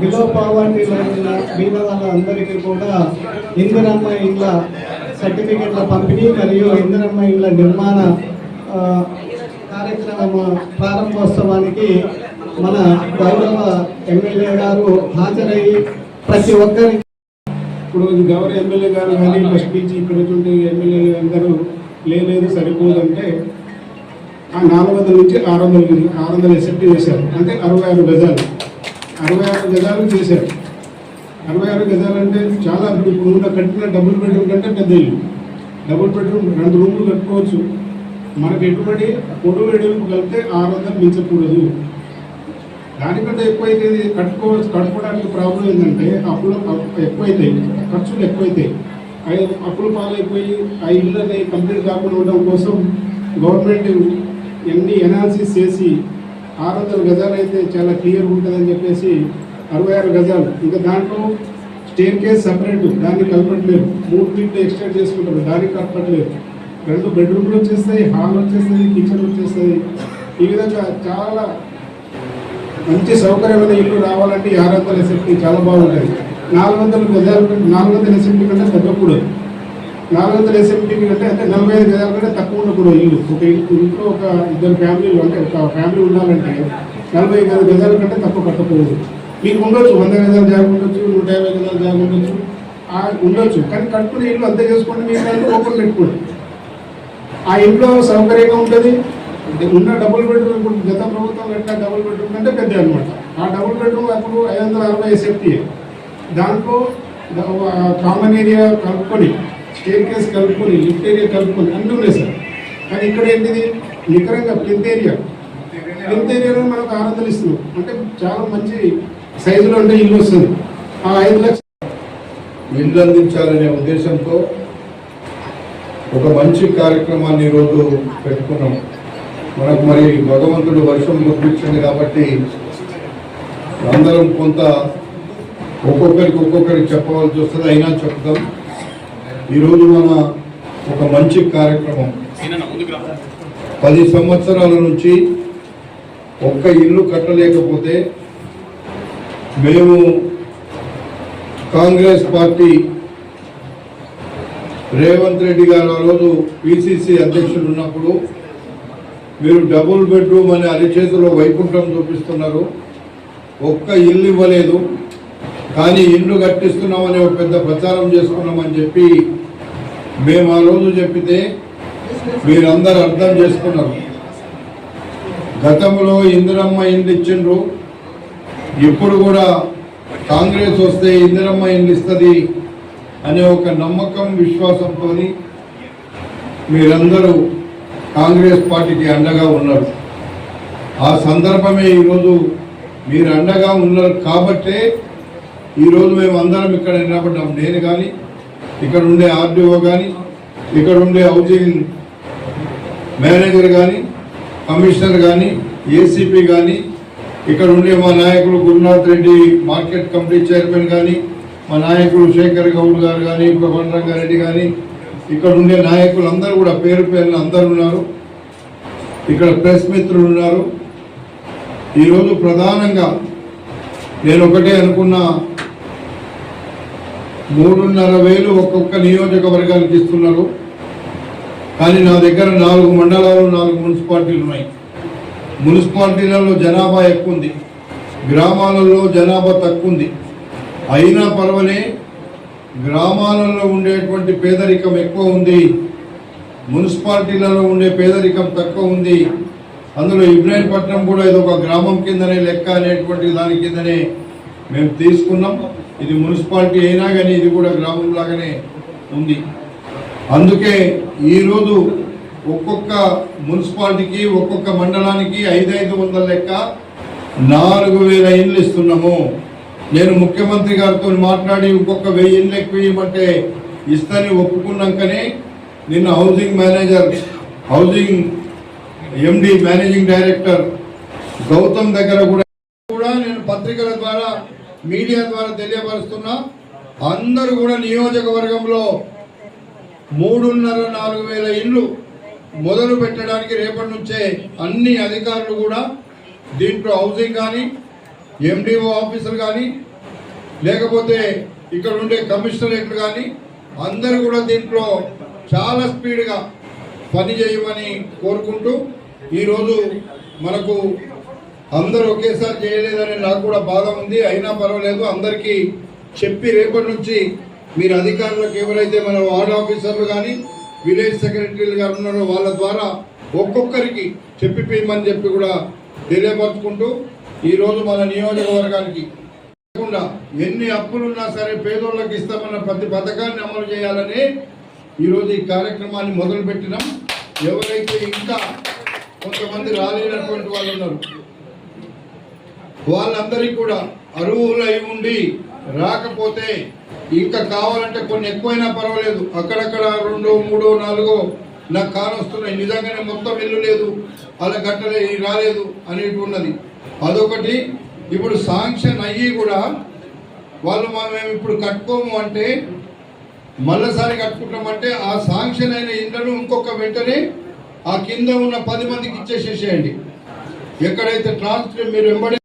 Below poverty line మీద వాళ్ళందరికీ కూడా ఇందిరమ్మ ఇండ్ల సర్టిఫికెట్ల పంపిణీ మరియు ఇందిరమ్మ ఇండ్ల నిర్మాణ కార్యక్రమ ప్రారంభోత్సవానికి మన గౌరవ ఎమ్మెల్యే గారు హాజరయ్యి ప్రతి ఒక్కరికి ఇప్పుడు గౌరవ ఎమ్మెల్యే గారు కానీ ఫస్ట్ నుంచి ఇక్కడ ఎమ్మెల్యే అందరూ లేదు సరిపోదంటే ఆ నాలుగు వందల నుంచి ఆరు వందల ఆరు వందల ఎసెప్ట్ చేశారు అంటే అరవై ఆరు గజాలు. అరవై ఆరు గజాలు చేశారు. అరవై ఆరు గజాలు అంటే చాలా ఇప్పుడు ఉన్న కట్టిన డబుల్ బెడ్రూమ్ కంటే పెద్ద ఇల్లు డబుల్ బెడ్రూమ్ రెండు రూములు కట్టుకోవచ్చు. మనకి ఎటువంటి పొడుగు వెడల్పు కలిపితే ఆరు వందలు మించకూడదు. దానికంటే ఎక్కువైతే కట్టుకోవచ్చు కట్టుకోవడానికి ప్రాబ్లం ఏంటంటే అప్పులు అప్పు- ఎక్కువైతాయి. ఖర్చులు ఎక్కువైతాయి. అవి అప్పులు పాలైపోయి ఆ ఇళ్ళని కంప్లీట్ కాకుండా ఉండడం కోసం గవర్నమెంట్ ఎన్ని ఎనాలిసిస్ చేసి ఆరు వందల గజాలు అయితే చాలా క్లియర్ ఉంటుందని చెప్పేసి అరవై ఆరు గజాలు. ఇంకా దాంట్లో స్టేర్ కేస్ సపరేట్ దాన్ని కలపట్లేదు మూడు ఫీట్లు ఎక్స్టెండ్ చేసుకుంటారు దానికి కలపట్లేదు రెండు బెడ్రూమ్లు వచ్చేస్తాయి హాల్ వచ్చేస్తుంది కిచెన్ వచ్చేస్తుంది ఈ విధంగా చాలా మంచి సౌకర్యమైన ఇల్లు రావాలంటే ఆరు వందల ఎస్ఎఫ్టీ చాలా బాగుంటుంది. నాలుగు వందల గజాలు నాలుగు వందల ఎస్ఎఫ్టీ కంటే తగ్గకూడదు నాలుగు వందల ఎస్ఎఫ్టీ కంటే అంటే నలభై ఐదు గజాల కంటే తక్కువ ఉండకూడదు ఇల్లు ఒక ఇంట్లో ఒక ఇద్దరు ఫ్యామిలీలు అంటే ఒక ఫ్యామిలీ ఉండాలంటే నలభై ఐదు గజాల కంటే తక్కువ కట్టకూడదు మీకు ఉండొచ్చు వంద గజాలు జాగ ఉండొచ్చు నూట యాభై గజాలు జాగ ఉండొచ్చు. ఆ ఉండొచ్చు. కానీ కట్టుకునే ఇల్లు అంతే చేసుకోండి మీ దాన్ని ఓపెన్ పెట్టుకోండి. ఆ ఇంట్లో సౌకర్యంగా ఉంటుంది. ఉన్న డబుల్ బెడ్రూమ్ ఇప్పుడు గత ప్రభుత్వం కట్టిన డబుల్ బెడ్రూమ్ కంటే పెద్ద అనమాట ఆ డబుల్ బెడ్రూమ్ అప్పుడు ఐదు వందల అరవై సేఫ్టీ దాంట్లో కామన్ ఏరియా కలుపుకొని స్టేర్ కేస్ కలుపుకొని లిఫ్ట్ ఏరియా కలుపుకొని అన్నీ ఉన్నాయి సార్. కానీ ఇక్కడ ఏంటిది? నికరంగా ప్లింత్ ఏరియా. ప్లింత్ ఏరియాలో మనకు ఆరు ఇస్తున్నాం. అంటే చాలా మంచి సైజులో ఉంటే ఇల్లు వస్తుంది. ఆ ఐదు లక్షలు ఇల్లు అందించాలనే ఉద్దేశంతో ఒక మంచి కార్యక్రమాన్ని ఈరోజు పెట్టుకున్నాం. మనకు మరి భగవంతుడు వర్షం కురిపించింది కాబట్టి అందరం కొంత ఒక్కొక్కరికి ఒక్కొక్కరికి చెప్పవలసి వస్తుంది. అయినా చెప్తాం. ఈరోజు మన ఒక మంచి కార్యక్రమం. పది సంవత్సరాల నుంచి ఒక్క ఇల్లు కట్టలేకపోతే మేము కాంగ్రెస్ పార్టీ రేవంత్ రెడ్డి గారు ఆ రోజు పిసిసి అధ్యక్షుడు ఉన్నప్పుడు మీరు డబుల్ బెడ్రూమ్ అనే అరిచేతిలో వైకుంఠం చూపిస్తున్నారు. ఒక్క ఇల్లు ఇవ్వలేదు. కానీ ఇల్లు కట్టిస్తున్నామని ఒక పెద్ద ప్రచారం చేసుకున్నామని చెప్పి మేము ఆ రోజు చెప్పితే మీరందరూ అర్థం చేసుకున్నారు. గతంలో ఇందిరమ్మ ఇండ్లు ఇచ్చిండ్రు. ఇప్పుడు కూడా కాంగ్రెస్ వస్తే ఇందిరమ్మ ఇండ్లు ఇస్తుంది అనే ఒక నమ్మకం విశ్వాసంతో మీరందరూ కాంగ్రెస్ పార్టీకి అండగా ఉన్నారు. ఆ సందర్భమే ఈరోజు మీరు అండగా ఉన్నారు కాబట్టే ఈరోజు మేము అందరం ఇక్కడ నిలబడ్డాం. నేను కానీ ఇక్కడ ఉండే ఆర్డీఓ కానీ ఇక్కడ ఉండే హౌసింగ్ మేనేజర్ కానీ కమిషనర్ కానీ ఏసీపీ కానీ ఇక్కడ ఉండే మా నాయకులు Gurunath Reddy market committee chairman కానీ మా నాయకులు శేఖర్ గౌడ్ గారు కానీ రంగారెడ్డి కానీ ఇక్కడ ఉండే నాయకులు అందరూ కూడా పేరు పేరున అందరు ఉన్నారు. ఇక్కడ ప్రెస్ మిత్రులు ఉన్నారు. ఈరోజు ప్రధానంగా నేను ఒకటే అనుకున్నా మూడున్నర వేలు ఒక్కొక్క నియోజకవర్గానికి ఇస్తున్నారు. కానీ నా దగ్గర నాలుగు మండలాలు నాలుగు మున్సిపాలిటీలు ఉన్నాయి. మున్సిపాలిటీలలో జనాభా ఎక్కువ ఉంది గ్రామాలలో జనాభా తక్కువ ఉంది అయినా పర్వలే గ్రామాలలో ఉండేటువంటి పేదరికం ఎక్కువ ఉంది. మున్సిపాలిటీలలో ఉండే పేదరికం తక్కువ ఉంది. అందులో ఇబ్రాహీంపట్నం కూడా ఇది ఒక గ్రామం కిందనే లెక్క అనేటువంటి దాని కిందనే మేము తీసుకున్నాం. ఇది మున్సిపాలిటీ అయినా కానీ ఇది కూడా గ్రామం లాగానే ఉంది. అందుకే ఈరోజు ఒక్కొక్క మున్సిపాలిటీకి ఒక్కొక్క మండలానికి ఐదైదు వందల లెక్క నాలుగు వేల ఇండ్లు ఇస్తున్నాము. నేను ముఖ్యమంత్రి గారితో మాట్లాడి ఇంకొక వెయ్యి ఇండ్లు ఎక్కువ ఇవ్వమంటే ఇస్తాని ఒప్పుకున్నాకనే నిన్న housing manager housing MD managing director Gautam దగ్గర కూడా కూడా నేను పత్రికల ద్వారా మీడియా ద్వారా తెలియపరుస్తున్నా అందరూ కూడా నియోజకవర్గంలో మూడున్నర నాలుగు వేల ఇల్లు మొదలు పెట్టడానికి రేపటి నుంచే అన్ని అధికారులు కూడా దీంట్లో హౌసింగ్ కానీ ఎండిఓ ఆఫీసర్ కానీ లేకపోతే ఇక్కడ ఉండే కమిషనరేట్లు కానీ అందరూ కూడా దీంట్లో చాలా స్పీడ్గా పని చేయమని కోరుకుంటూ ఈరోజు మనకు అందరూ ఒకేసారి చేయలేదని నాకు కూడా బాధ ఉంది. అయినా పర్వాలేదు. అందరికీ చెప్పి రేపటి నుంచి మీరు అధికారులకు ఎవరైతే మన వార్డ్ ఆఫీసర్లు కానీ విలేజ్ సెక్రటరీలు గారు ఉన్నారో వాళ్ళ ద్వారా ఒక్కొక్కరికి చెప్పిపోయమని చెప్పి కూడా తెలియపరుచుకుంటూ ఈరోజు మన నియోజకవర్గానికి కాకుండా ఎన్ని అప్పులున్నా సరే పేదోళ్ళకి ఇస్తామన్న ప్రతి పథకాన్ని అమలు చేయాలని ఈరోజు ఈ కార్యక్రమాన్ని మొదలుపెట్టినాం. ఎవరైతే ఇంకా కొంతమంది రాలేనటువంటి వాళ్ళు ఉన్నారు వాళ్ళందరికీ కూడా అర్హులై ఉండి రాకపోతే ఇంకా కావాలంటే కొన్ని ఎక్కువైనా పర్వాలేదు. అక్కడక్కడ రెండో మూడో నాలుగో నాకు కానొస్తున్నాయి నిజంగానే మొత్తం ఇల్లు లేదు. అలా గట్టలే రాలేదు అనేటి ఉన్నది. అదొకటి. ఇప్పుడు శాంక్షన్ అయ్యి కూడా వాళ్ళు మేము ఇప్పుడు కట్టుకోము అంటే మళ్ళీసారి కట్టుకుంటామంటే ఆ శాంక్షన్ అయిన ఇండ్లను ఇంకొక వెంటనే ఆ కింద ఉన్న పది మందికి ఇచ్చేసేసేయండి. ఎక్కడైతే ట్రాన్స్ఫర్ మీరు వెంబడి